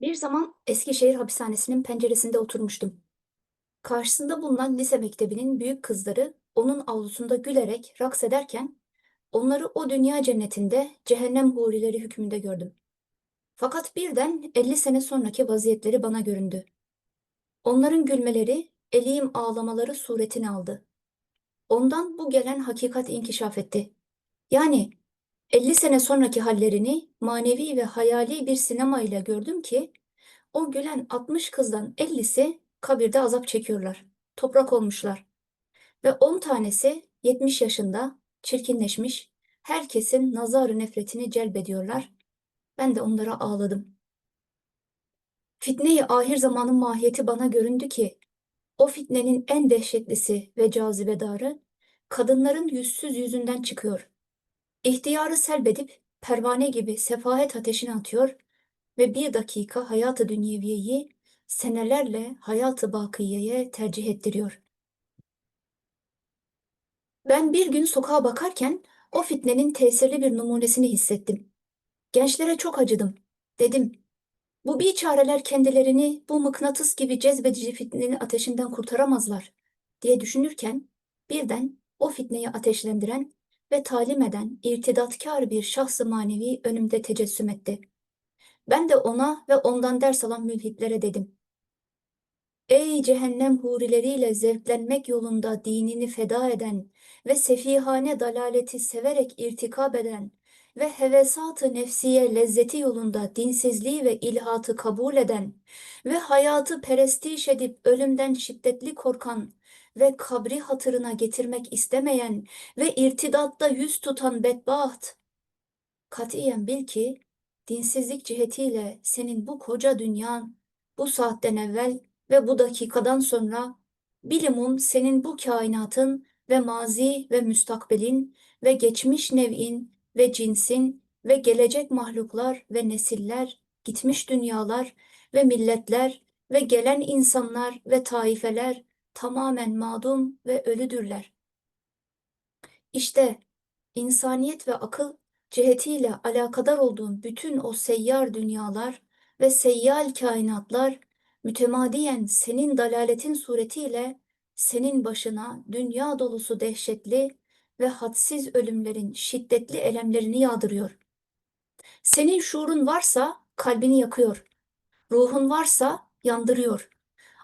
Bir zaman Eskişehir hapishanesinin penceresinde oturmuştum. Karşısında bulunan lise mektebinin büyük kızları onun avlusunda gülerek raks ederken onları o dünya cennetinde cehennem hurileri hükmünde gördüm. Fakat birden 50 sene sonraki vaziyetleri bana göründü. Onların gülmeleri, eliyim ağlamaları suretini aldı. Ondan bu gelen hakikat inkişaf etti. Yani 50 sene sonraki hallerini manevi ve hayali bir sinema ile gördüm ki o gülen 60 kızdan 50'si kabirde azap çekiyorlar. Toprak olmuşlar. Ve 10 tanesi 70 yaşında çirkinleşmiş, herkesin nazarı nefretini celbediyorlar. Ben de onlara ağladım. Fitne-i ahir zamanın mahiyeti bana göründü ki o fitnenin en dehşetlisi ve cazibedarı kadınların yüzsüz yüzünden çıkıyor. İhtiyarı selbedip pervane gibi sefahet ateşine atıyor ve bir dakika hayatı dünyeviyeyi senelerle hayatı bakiyeye tercih ettiriyor. Ben bir gün sokağa bakarken o fitnenin tesirli bir numunesini hissettim. Gençlere çok acıdım. Dedim, bu biçareler kendilerini bu mıknatıs gibi cezbedici fitnenin ateşinden kurtaramazlar diye düşünürken birden o fitneyi ateşlendiren ve talim eden irtidatkar bir şahs-ı manevi önümde tecessüm etti. Ben de ona ve ondan ders alan mülhitlere dedim. Ey cehennem hurileriyle zevklenmek yolunda dinini feda eden ve sefihane dalaleti severek irtikab eden ve hevesat-ı nefsiye lezzeti yolunda dinsizliği ve ilhatı kabul eden ve hayatı perestiş edip ölümden şiddetli korkan ve kabri hatırına getirmek istemeyen ve irtidatta yüz tutan bedbaht. Katiyen bil ki dinsizlik cihetiyle senin bu koca dünyan bu saatten evvel ve bu dakikadan sonra bilimum senin bu kainatın ve mazi ve müstakbelin ve geçmiş nev'in ve cinsin ve gelecek mahluklar ve nesiller, gitmiş dünyalar ve milletler ve gelen insanlar ve taifeler tamamen madum ve ölüdürler. İşte insaniyet ve akıl cihetiyle alakadar olduğun bütün o seyyar dünyalar ve seyyal kainatlar mütemadiyen senin dalaletin suretiyle senin başına dünya dolusu dehşetli ve hadsiz ölümlerin şiddetli elemlerini yağdırıyor. Senin şuurun varsa kalbini yakıyor. Ruhun varsa yandırıyor.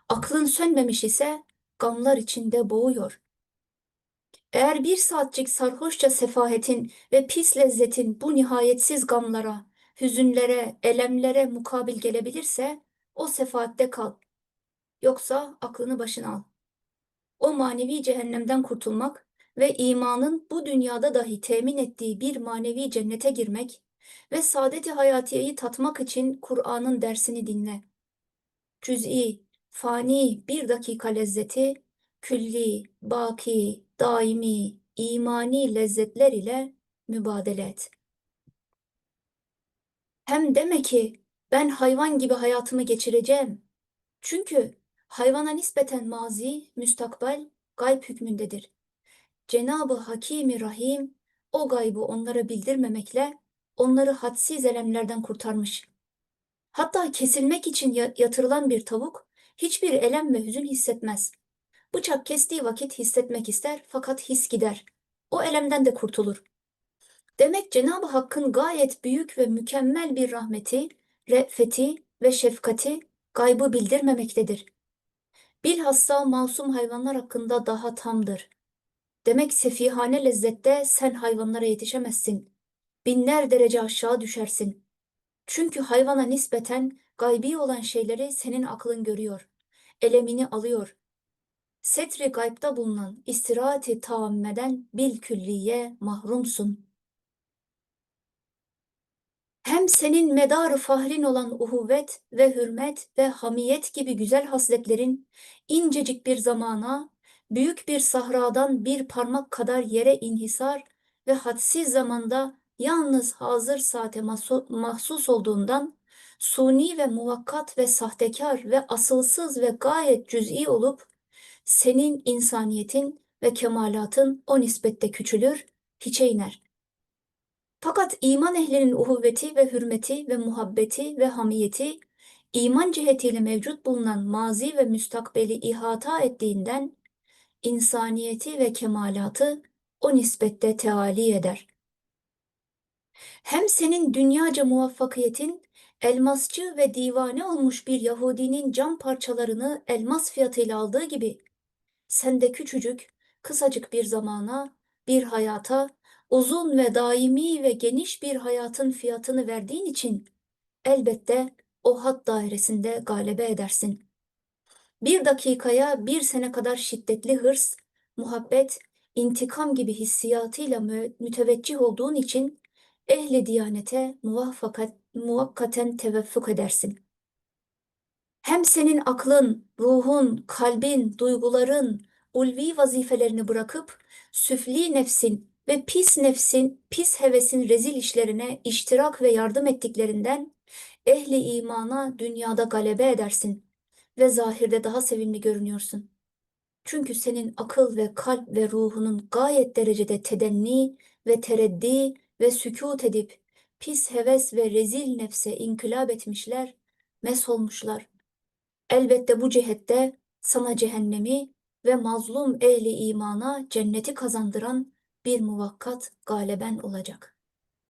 Aklın sönmemiş ise gamlar içinde boğuyor. Eğer bir saatçik sarhoşça sefahetin ve pis lezzetin bu nihayetsiz gamlara, hüzünlere, elemlere mukabil gelebilirse o sefaatte kal. Yoksa aklını başına al. O manevi cehennemden kurtulmak ve imanın bu dünyada dahi temin ettiği bir manevi cennete girmek ve saadeti hayatiyeyi tatmak için Kur'an'ın dersini dinle. Cüz'i, fani bir dakika lezzeti, külli, baki, daimi, imani lezzetler ile mübadele et. Hem deme ki ben hayvan gibi hayatımı geçireceğim. Çünkü hayvana nispeten mazi, müstakbel, gayb hükmündedir. Cenabı Hakimi Rahim o gaybı onlara bildirmemekle onları hadsiz elemlerden kurtarmış. Hatta kesilmek için yatırılan bir tavuk hiçbir elem ve hüzün hissetmez. Bıçak kestiği vakit hissetmek ister fakat his gider. O elemden de kurtulur. Demek Cenab-ı Hakk'ın gayet büyük ve mükemmel bir rahmeti, re'feti ve şefkati gaybı bildirmemektedir. Bilhassa masum hayvanlar hakkında daha tamdır. Demek sefihane lezzette sen hayvanlara yetişemezsin. Binler derece aşağı düşersin. Çünkü hayvana nispeten gaybi olan şeyleri senin aklın görüyor. Elemini alıyor. Setri gaybda bulunan istirahati taammeden bil külliye mahrumsun. Hem senin medarı fahrin olan uhuvvet ve hürmet ve hamiyet gibi güzel hasletlerin incecik bir zamana, büyük bir sahradan bir parmak kadar yere inhisar ve hadsiz zamanda yalnız hazır saate mahsus olduğundan suni ve muvakkat ve sahtekar ve asılsız ve gayet cüz'i olup senin insaniyetin ve kemalatın o nispette küçülür, hiçe iner. Fakat iman ehlinin uhuvveti ve hürmeti ve muhabbeti ve hamiyeti iman cihetiyle mevcut bulunan mazi ve müstakbeli ihata ettiğinden insaniyeti ve kemalatı o nispette teali eder. Hem senin dünyaca muvaffakiyetin elmasçı ve divane olmuş bir Yahudinin cam parçalarını elmas fiyatıyla aldığı gibi sen de küçücük, kısacık bir zamana, bir hayata, uzun ve daimi ve geniş bir hayatın fiyatını verdiğin için elbette o had dairesinde galebe edersin. Bir dakikaya bir sene kadar şiddetli hırs, muhabbet, intikam gibi hissiyatıyla mü- müteveccih olduğun için ehli diyanete muvaffakat, muvakkaten teveffuk edersin. Hem senin aklın, ruhun, kalbin, duyguların, ulvi vazifelerini bırakıp süfli nefsin ve pis nefsin, pis hevesin rezil işlerine iştirak ve yardım ettiklerinden ehli imana dünyada galebe edersin ve zahirde daha sevimli görünüyorsun. Çünkü senin akıl ve kalp ve ruhunun gayet derecede tedenni ve tereddi ve sükût edip pis heves ve rezil nefse inkılap etmişler, mes olmuşlar. Elbette bu cihette sana cehennemi ve mazlum ehli imana cenneti kazandıran bir muvakkat galeben olacak.